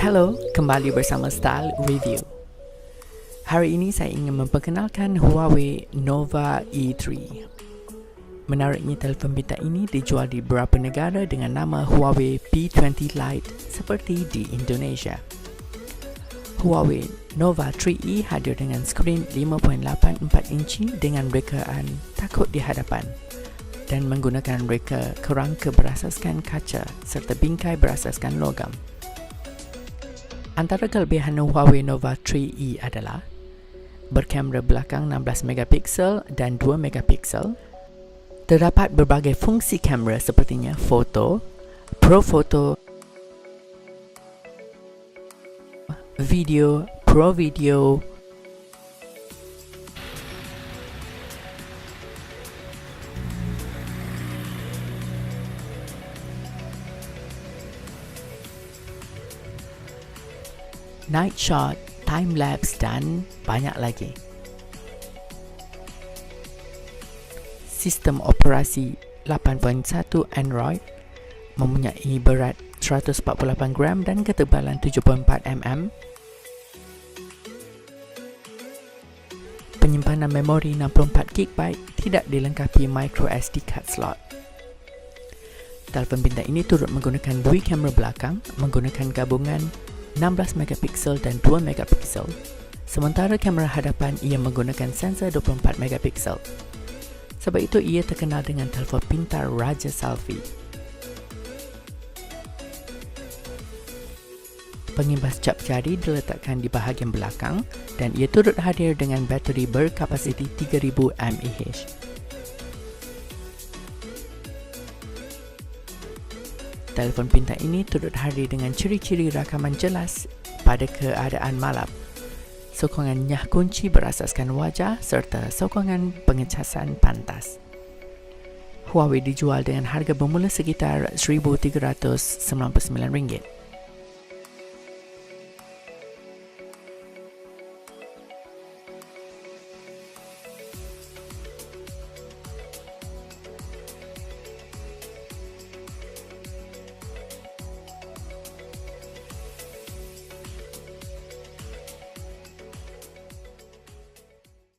Hello, kembali bersama Style Review. Hari ini saya ingin memperkenalkan Huawei Nova E3. Menariknya telefon pintar ini dijual di beberapa negara dengan nama Huawei P20 Lite seperti di Indonesia. Huawei Nova 3E hadir dengan skrin 5.84 inci dengan rekaan takut di hadapan dan menggunakan reka kerangka berasaskan kaca serta bingkai berasaskan logam. Antara kelebihan Huawei Nova 3E adalah berkamera belakang 16 megapiksel dan 2 megapiksel. Terdapat berbagai fungsi kamera sepertinya foto, pro foto, video, pro video, night shot, time lapse dan banyak lagi. Sistem operasi 8.1 Android mempunyai berat 148 gram dan ketebalan 74 mm. Penyimpanan memori 64 GB tidak dilengkapi micro SD card slot. Telefon pintar ini turut menggunakan dui kamera belakang menggunakan gabungan 16 megapiksel dan 2 megapiksel. Sementara kamera hadapan ia menggunakan sensor 24 megapiksel. Sebab itu ia terkenal dengan telefon pintar Raja Selfie. Pengimbas cap jari diletakkan di bahagian belakang dan ia turut hadir dengan bateri berkapasiti 3000 mAh. Telefon pintar ini turut hadir dengan ciri-ciri rakaman jelas pada keadaan malam. Sokongan nyah kunci berasaskan wajah serta sokongan pengecasan pantas. Huawei dijual dengan harga bermula sekitar RM1,399.